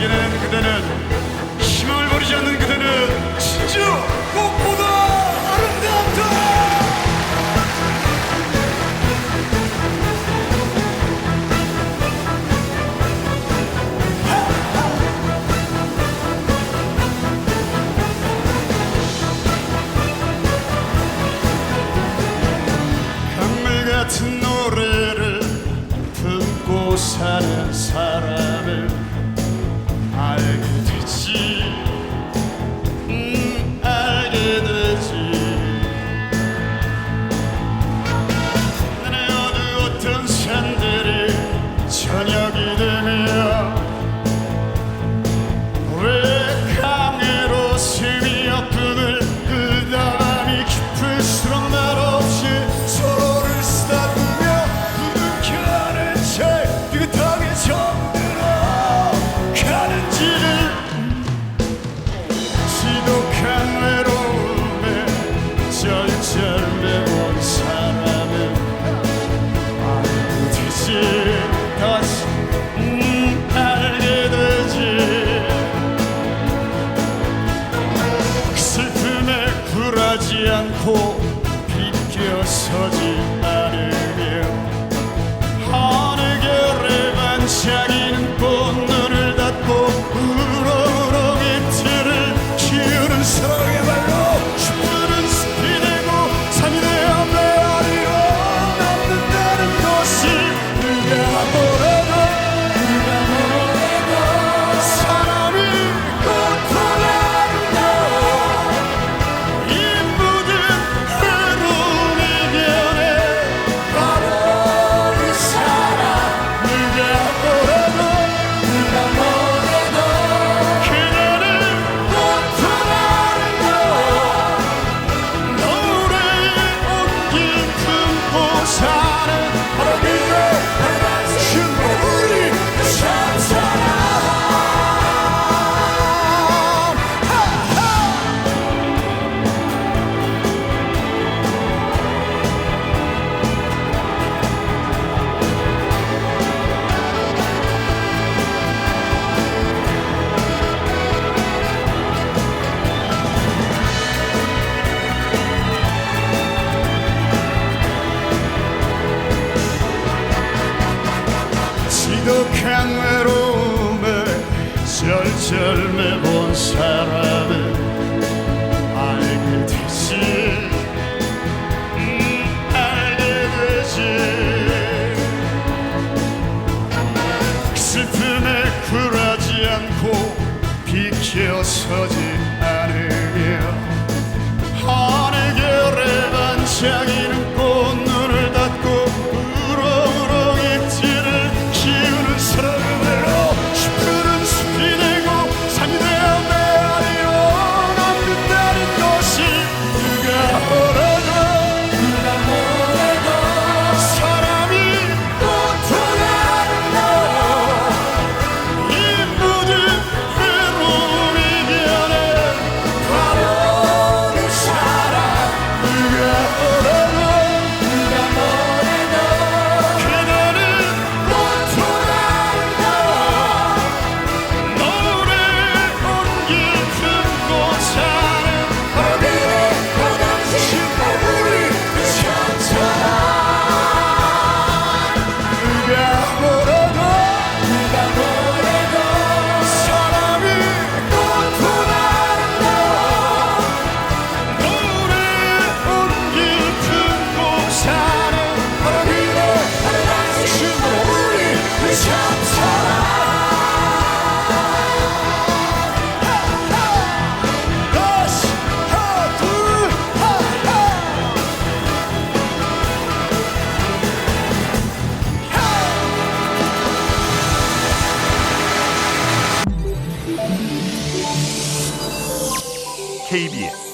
즐기는 그대는 희망을 버리지 않는 그대는 진짜 꽃보다 아름답다 같은 노래를 듣고 사는 사람. back. 않고 비켜서지 않으며 하늘결에 반짝이는 꽃눈을 닫고 우러우러 빛을 키우는 사랑 기어서지 않으며 하늘결에 반짝이 KBS.